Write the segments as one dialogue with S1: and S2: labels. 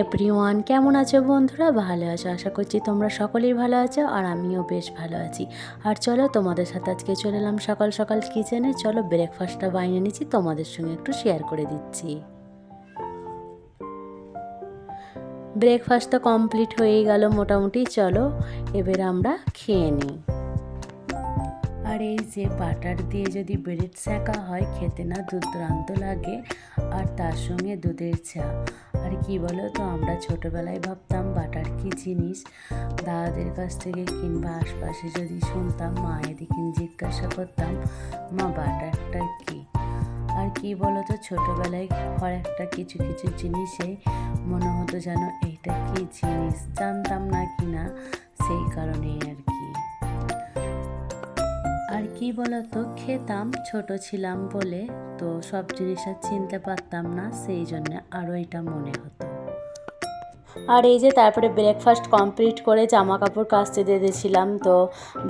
S1: Everyone, কেমন আছো বন্ধুরা? ভালো আছো, আশা করছি তোমরা সকলেই ভালো আছো আর আমিও বেশ ভালো আছি। আর চলো তোমাদের সাথে আজকে চলে এলাম সকাল সকাল কিচেনে চলো ব্রেকফাস্টটা বানিয়ে নিচ্ছি, তোমাদের সঙ্গে একটু শেয়ার করে দিচ্ছি। ব্রেকফাস্টটা কমপ্লিট হয়েই গেল মোটামুটি, চলো এবার আমরা খেয়ে নিই। আর এই যে বাটার দিয়ে যদি ব্রেড শেখা হয়, খেতে না দুর্দান্ত লাগে। আর তার সঙ্গে দুধের চা। আর কি বলো তো, আমরা ছোটোবেলায় ভাবতাম বাটার কি জিনিস? দাদাদের কাছ থেকে কিংবা আশপাশে যদি শুনতাম মায়েদিকে জিজ্ঞাসা করতাম, মা, বাটারটা কি? আর কি বলো তো, ছোটোবেলায় হর একটা কিছু কিছু জিনিসে মনে হতো যেন, এইটা কি জিনিস? জানতাম না কি না, সেই কারণেই আর কি। কি বলতো, খেতাম, ছোট ছিলাম বলে তো সব জিনিস আর চিনতে পারতাম না, সেই জন্য আরও এটা মনে হতো। আর এই যে তারপরে ব্রেকফাস্ট কমপ্লিট করে জামা কাপড় কাচতে দিয়ে দিয়েছিলাম, তো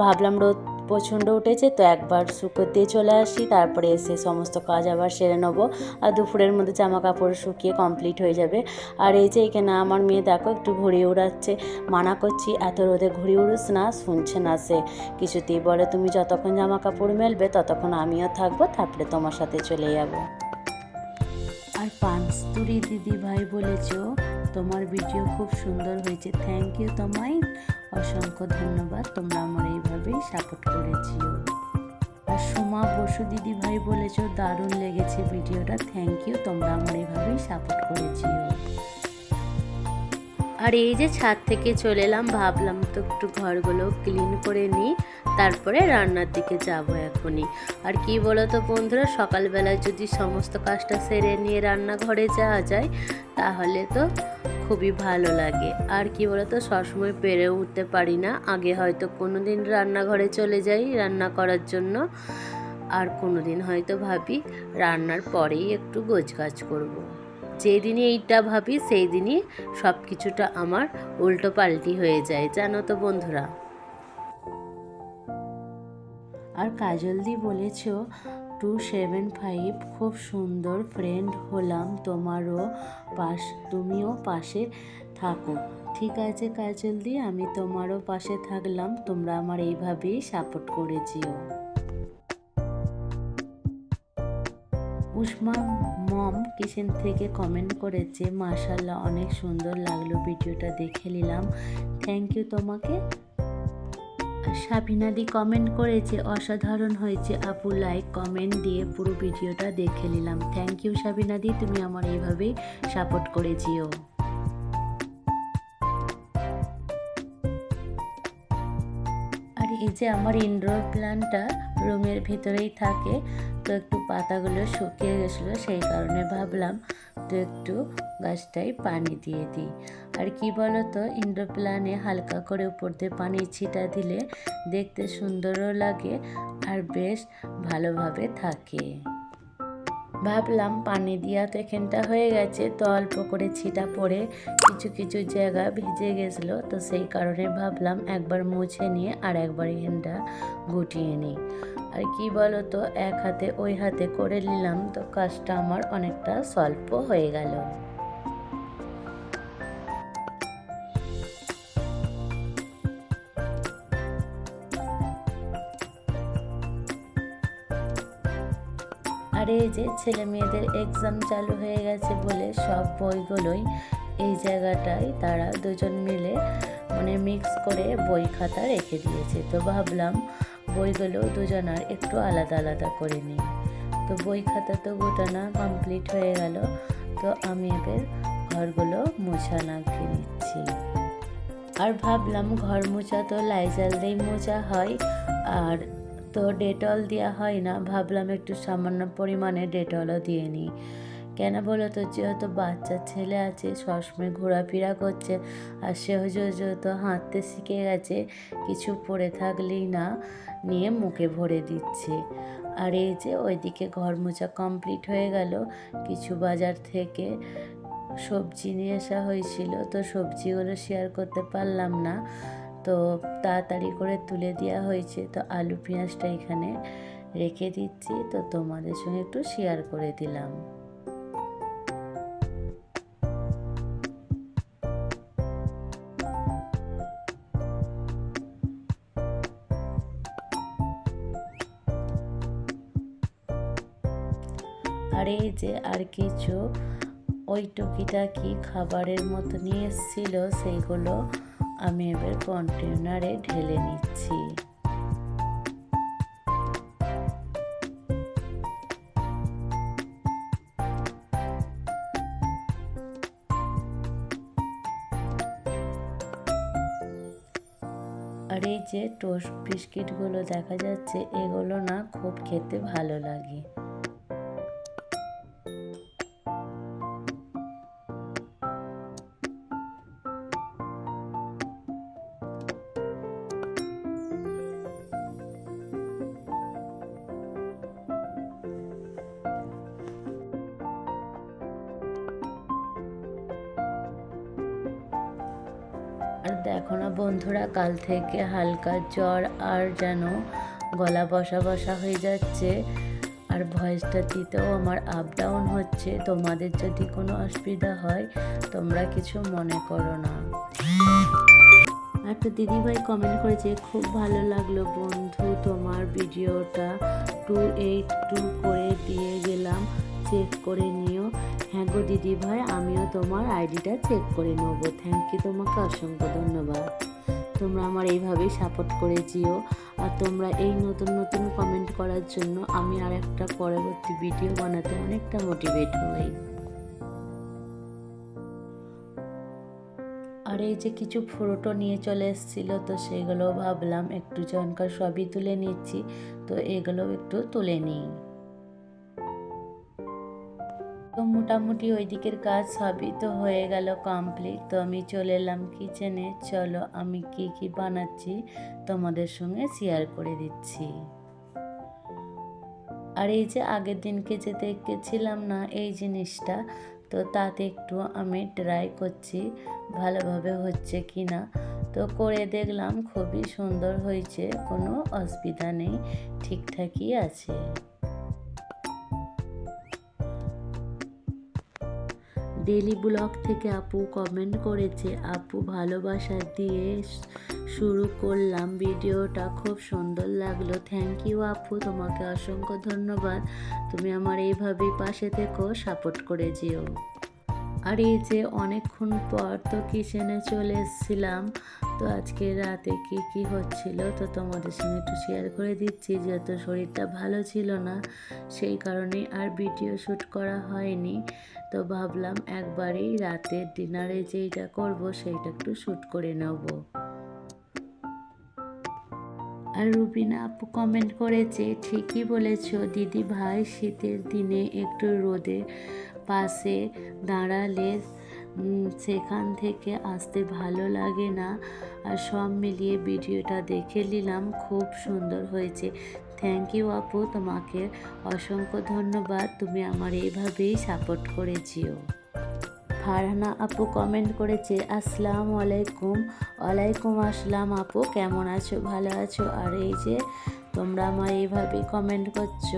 S1: ভাবলাম রোদ প্রচণ্ড উঠেছে, তো একবার শুকো দিয়ে চলে আসি, তারপরে এসে সমস্ত কাজ আবার সেরে নেব। আর দুপুরের মধ্যে জামা কাপড় শুকিয়ে কমপ্লিট হয়ে যাবে। আর এই যে এখানে আমার মেয়ে দেখো, একটু ঘুড়ি উড়াচ্ছে। মানা করছি, এত রোদে ঘুড়ি উড়ুস না, শুনছে না সে। কিছুতেই বলে, তুমি যতক্ষণ জামা কাপড় মেলবে, ততক্ষণ আমিও থাকব, তারপরে তোমার সাথে চলে যাব। আর পাঁচতুরি দিদি ভাই বলেছ তোমার ভিডিও খুব সুন্দর হয়েছে। থ্যাংক ইউ তোমায়। অসংখ্য ধন্যবাদ, তোমরা আমার এইভাবেই সাপোর্ট করেছিও। আর সোমা বসু দিদি ভাই বলেছ, দারুণ লেগেছে ভিডিওটা থ্যাংক ইউ তোমরা আমার এইভাবেই সাপোর্ট করেছিও। আর এই যে ছাদ থেকে চলে এলাম, ভাবলাম তো একটু ঘরগুলো ক্লিন করে নিই, তারপরে রান্নার দিকে যাব এখনই। আর কি বলো তো বন্ধুরা, সকালবেলায় যদি সমস্ত কাজটা সেরে নিয়ে রান্নাঘরে যাওয়া যায়, তাহলে তো খুবই ভালো লাগে। আর কি বলতো, সবসময় পেরে উঠতে পারি না। আগে হয়তো কোনো দিন রান্নাঘরে চলে যাই রান্না করার জন্য। আর কোনো দিন হয়তো ভাবি রান্নার পরেই একটু গোছগাছ করব। যেদিনই এইটা ভাবি সেই দিনই সব কিছুটা আমার উল্টো পাল্টি হয়ে যায়। জানো তো বন্ধুরা। আর কাজলদি বলেছ টু সেভেন ফাইভ খুব সুন্দর ফ্রেন্ড হলাম তোমারও পাশ, তুমিও পাশে থাকো। ঠিক আছে কাজলদি আমি তোমারও পাশে থাকলাম, তোমরা আমার এইভাবেই সাপোর্ট করেছিও উষ্মা মম কিচেন থেকে কমেন্ট করেছে মাশাল্লাহ অনেক সুন্দর লাগল ভিডিওটা দেখে নিলাম। থ্যাংক ইউ তোমাকে। সাবিনাদি কমেন্ট করেছে অসাধারণ হয়েছে আপু লাইক কমেন্ট দিয়ে পুরো ভিডিওটা দেখে নিলাম। থ্যাংক ইউ সাবিনাদি তুমি আমার এইভাবেই সাপোর্ট করেছিও আর এই যে আমার ইনডোর প্ল্যান্টটা রুমের ভিতরেই থাকে, তো একটু পাতাগুলো শুকিয়ে গেছিল, সেই কারণে ভাবলাম তো একটু গাছটাই পানি দিয়ে দিই। আর কি বলো তো ইনডোর প্ল্যানে হালকা করে উপর দিয়ে পানি ছিটা দিলে দেখতে সুন্দরও লাগে আর বেশ ভালোভাবে থাকে। ভাবলাম পানি দিয়া তো এখানটা হয়ে গেছে, তো অল্প করে ছিটা পড়ে কিছু কিছু জায়গা ভিজে গেছিল, তো সেই কারণে ভাবলাম একবার মুছে নিয়ে আর একবার এখানটা গুটিয়ে নিই। আর কি বলো তো এক হাতে ওই হাতে করে নিলাম, তো কাজটা আমার অনেকটা স্বল্প হয়ে গেল। আর এই যে ছেলে মেয়েদের এক্সাম চালু হয়ে গেছে বলে সব বইগুলোই এই জায়গাটায় তারা দুজন মিলে মানে মিক্স করে বই খাতা রেখে দিয়েছে। তো ভাবলাম বইগুলো দুজনার একটু আলাদা আলাদা করে নিই। তো বই খাতা তো গোটানা কমপ্লিট হয়ে গেল। তো আমি এবার ঘরগুলো মোছা লাগিয়ে নিচ্ছি। আর ভাবলাম ঘর মোছা তো লাইজাল দিয়ে মোছা হয়। আর তো ডেটল দেওয়া হয় না। ভাবলাম একটু সামান্য পরিমাণে ডেটলও দিয়ে নিই। কেন বলো তো? যেহেতু বাচ্চা ছেলে আছে, সবসময় ঘোরাফেরা করছে, আর সেও যেহেতু হাঁটতে শিখে গেছে, কিছু পড়ে থাকলেই না, নিয়ে মুখে ভরে দিচ্ছে। আর এই যে ওইদিকে ঘর মোছা কমপ্লিট হয়ে গেল, কিছু বাজার থেকে সবজি নিয়ে আসা হয়েছিল, তো সবজিগুলো শেয়ার করতে পারলাম না। তো তাড়াতাড়ি করে তুলে দেওয়া হয়েছে। তো আলু পেঁয়াজটা এখানে রেখে দিচ্ছি। তো তোমাদের সঙ্গে একটু শেয়ার করে দিলাম। আর এই যে আর কিছু ওই টুকিটা কি খাবারের মতো নিয়ে এসেছিল সেইগুলো আমি এবার কন্টেনারে ঢেলে নিচ্ছি। আর এই যে টোস্ট বিস্কিটগুলো দেখা যাচ্ছে, এগুলো না খুব খেতে ভালো লাগে। আর দেখো না বন্ধুরা, কাল থেকে হালকা জ্বর আর যেন গলা বসা বসা হয়ে যাচ্ছে। আর ভয়েসটা দিতেও আমার আপ ডাউন হচ্ছে। তোমাদের যদি কোনো অসুবিধা হয়, তোমরা কিছু মনে করো না। একটা দিদিভাই কমেন্ট করেছে, খুব ভালো লাগল বন্ধু, তোমার ভিডিওটা টু এইট টু করে দিয়ে গেলাম। চেক করে নিও। হ্যাঁ গো দিদি ভাই, আমিও তোমার আইডিটা চেক করে নেব। থ্যাংক ইউ তোমাকে অসংখ্য ধন্যবাদ। তোমরা আমার এইভাবেই সাপোর্ট করেছিও আর তোমরা এই নতুন নতুন কমেন্ট করার জন্য আমি আর একটা পরবর্তী ভিডিও বানাতে অনেকটা মোটিভেট হই। আর এই যে কিছু ফটো নিয়ে চলে এসেছিল, তো সেগুলো ভাবলাম একটু জনকার সবই তুলে নিচ্ছি। তো এগুলো একটু তুলে নিই। তো মোটামুটি ওই দিকের কাজ সবই তো হয়ে গেল কমপ্লিট তো আমি চলে এলাম কিচেনে চলো, আমি কি কি বানাচ্ছি তোমাদের সঙ্গে শেয়ার করে দিচ্ছি। আর এই যে আগের দিনকে যে দেখেছিলাম না এই জিনিসটা, তো তাতে একটু আমি ট্রাই করছি ভালোভাবে হচ্ছে কি না তো করে দেখলাম খুবই সুন্দর হয়েছে, কোনো অসুবিধা নেই, ঠিকঠাকই আছে। ডেলি ব্লগ থেকে আপু কমেন্ট করেছে, আপু ভালোবাসা দিয়ে শুরু করলাম ভিডিওটা, খুব সুন্দর লাগল। থ্যাংক ইউ আপু, তোমাকে অসংখ্য ধন্যবাদ। তুমি আমার এইভাবেই পাশে থেকেও সাপোর্ট করে যেও। আর এই যে অনেকক্ষণ পর তো কিচেনে চলে এসেছিলাম, তো আজকে রাতে কি কি হচ্ছিল তো তোমাদের সঙ্গে একটু শেয়ার করে দিচ্ছি, যেহেতু শরীরটা ভালো ছিল না, সেই কারণে আর ভিডিও শ্যুট করা হয়নি। তো ভাবলাম একবারেই রাতের ডিনারে যেইটা করব সেইটা একটু শ্যুট করে নেব। আর রুবিনা আপু কমেন্ট করেছে, ঠিকই বলেছ দিদি ভাই শীতের দিনে একটু রোদে পাশে দাঁড়ালে সেখান থেকে আসতে ভালো লাগে না। আর সব মিলিয়ে ভিডিওটা দেখে নিলাম, খুব সুন্দর হয়েছে। থ্যাংক ইউ আপু, তোমাকে অসংখ্য ধন্যবাদ। তুমি আমার এইভাবেই সাপোর্ট করেছিও ফারহানা আপু কমেন্ট করেছে, আসসালামু আলাইকুম। ওয়ালাইকুম আসসালাম আপু, কেমন আছো? ভালো আছো? আর এই যে, তোমরা আমার এইভাবেই কমেন্ট করছ।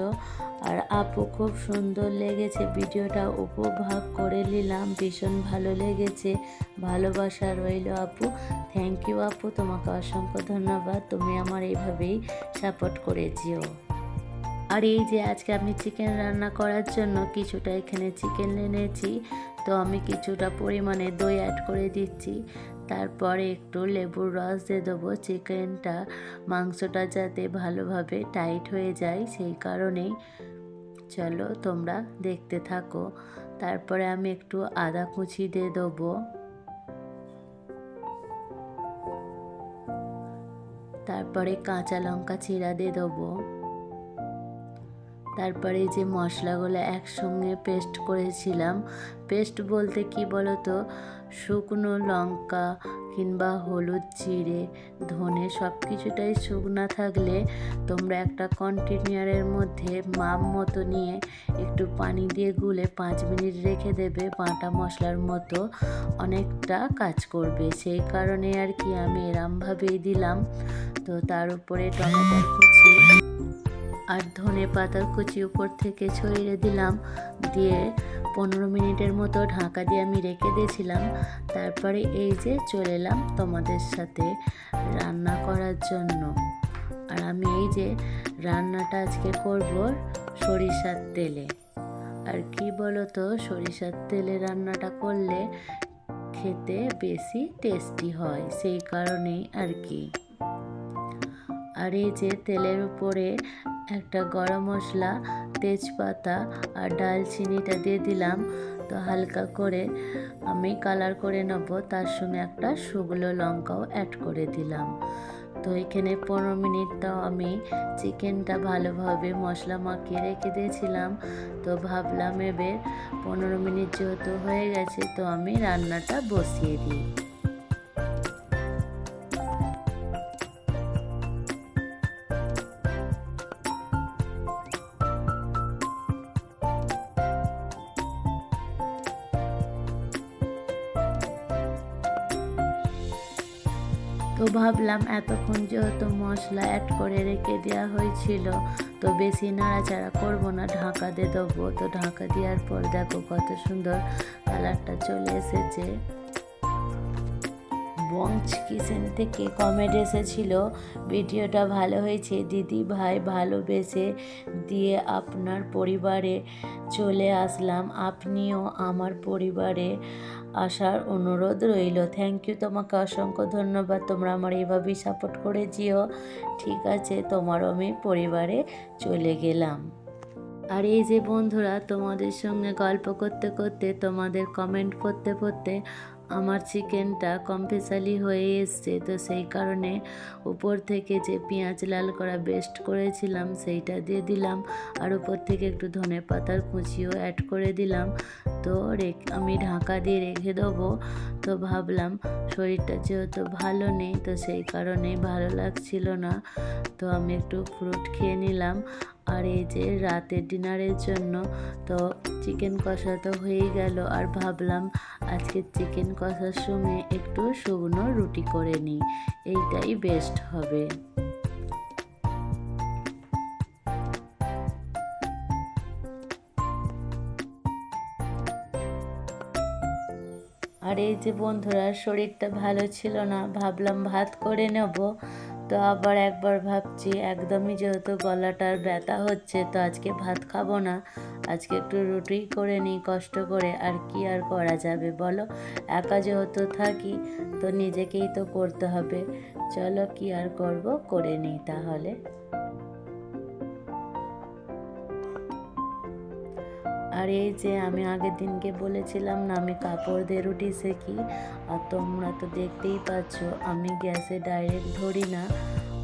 S1: আর আপু খুব সুন্দর লেগেছে, ভিডিওটা উপভোগ করে নিলাম, ভীষণ ভালো লেগেছে, ভালোবাসা রইল আপু। থ্যাংক ইউ আপু, তোমাকে অসংখ্য ধন্যবাদ, তুমি আমার এইভাবেই সাপোর্ট করেছিও। আর এই যে আজকে আমি চিকেন রান্না করার জন্য কিছুটা এখানে চিকেন এনেছি, তো আমি কিছুটা পরিমাণে দই অ্যাড করে দিচ্ছি। তারপরে একটু লেবুর রস দিয়ে দেবো চিকেনটা মাংসটা যাতে ভালোভাবে টাইট হয়ে যায়, সেই কারণেই চলো, তোমরা দেখতে থাকো। তারপরে আমি একটু আদা কুচি দিয়ে দেবো। তারপরে কাঁচা লঙ্কা চিরা দিয়ে দেবো। তারপরে যে মশলাগুলো একসঙ্গে পেস্ট করেছিলাম। পেস্ট বলতে কি বলতো? শুকনো লঙ্কা কিংবা হলুদ জিরে, ধনে সব কিছুটাই শুকনা থাকলে তোমরা একটা কন্টেনারের মধ্যে মাপ মতো নিয়ে একটু পানি দিয়ে গুলে পাঁচ মিনিট রেখে দেবে বাটা মশলার মতো অনেকটা কাজ করবে। সেই কারণে আর কি আমি এরমভাবেই দিলাম। তো তার উপরে টমেটোর আর ধনে পাতার কুচি উপর থেকে ছড়িয়ে দিলাম। দিয়ে পনেরো মিনিটের মতো ঢাকা দিয়ে আমি রেখে দিয়েছিলাম। তারপরে এই যে চলে এলাম তোমাদের সাথে রান্না করার জন্য। আর আমি এই যে রান্নাটা আজকে করব সরিষার তেলে। আর কি বলো তো সরিষার তেলে রান্নাটা করলে খেতে বেশি টেস্টি হয়, সেই কারণেই আর কি। আর এই যে তেলের উপরে একটা গরম মশলা, তেজপাতা আর ডালচিনিটা দিয়ে দিলাম। তো হালকা করে আমি কালার করে নেব। তার সঙ্গে একটা শুকনো লঙ্কাও অ্যাড করে দিলাম। তো এখানে পনেরো মিনিট তাও আমি চিকেনটা ভালোভাবে মশলা মাখিয়ে রেখে দিয়েছিলাম। তো ভাবলাম এবার পনেরো মিনিট যেহেতু হয়ে গেছে, তো আমি রান্নাটা বসিয়ে দিই। ভাবলাম এতক্ষণ যেহেতু মশলা অ্যাড করে রেখে দেওয়া হয়েছিল, তো বেশি নাড়াচাড়া করব না, ঢাকা দিয়ে দেবো। তো ঢাকা দেওয়ার পর দেখো কত সুন্দর কালারটা চলে এসেছে। বংশ কিচেন থেকে কমেন্ট এসেছিল ভিডিওটা ভালো হয়েছে? দিদি ভাই ভালোবেসে দিয়ে আপনার পরিবারে চলে আসলাম। আপনিও আমার পরিবারে আসার অনুরোধ রইল। থ্যাংক ইউ তোমাকে অসংখ্য ধন্যবাদ। তোমরা আমার এইভাবেই সাপোর্ট করে যেও। ঠিক আছে, তোমারও আমি পরিবারে চলে গেলাম। আর এই যে বন্ধুরা, তোমাদের সঙ্গে গল্প করতে করতে, তোমাদের কমেন্ট পড়তে পড়তে আমার চিকেনটা কম্পেসালি হয়ে এসছে, তো সেই কারণে উপর থেকে যে পেঁয়াজ লাল করা বেস্ট করেছিলাম সেইটা দিয়ে দিলাম। আর উপর থেকে একটু ধনে পাতার কুচিও অ্যাড করে দিলাম। তো আমি ঢাকা দিয়ে রেখে দেবো। তো ভাবলাম শরীরটা যেহেতু ভালো নেই, তো সেই কারণেই ভালো লাগছিল না। তো আমি একটু ফ্রুট খেয়ে নিলাম। আর এই যে রাতের ডিনারের জন্য তো চিকেন কষা তো হয়েই গেল। আর ভাবলাম আজকে চিকেন কষার সময় একটু শুকনো রুটি করে নিই। এইটাই বেস্ট হবে। আর এই যে বন্ধুরা, শরীরটা ভালো ছিল না, ভাবলাম ভাত করে নেব। তো আবার একবার ভাবছি, একদমই যেহেতু গলাটার ব্যথা হচ্ছে, তো আজকে ভাত খাব না। আজকে একটু রুটি করে নিই, কষ্ট করে। আর কি আর করা যাবে বলো? একা যেহেতু থাকি, তো নিজেকেই তো করতে হবে। চলো কি আর করব? করে নিই তাহলে। আর এই যে আমি আগের দিনকে বলেছিলাম না, আমি কাপড় দিয়ে রুটি শেখি আর তোমরা তো দেখতেই পাচ্ছ, আমি গ্যাসে ডাইরেক্ট ধরি না।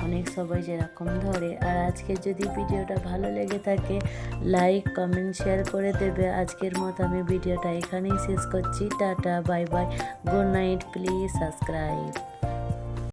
S1: অনেক সবাই যেরকম ধরে। আর আজকে যদি ভিডিওটা ভালো লেগে থাকে লাইক কমেন্ট শেয়ার করে দেবে। আজকের মতো আমি ভিডিওটা এখানেই শেষ করছি। Tata bye bye good night please subscribe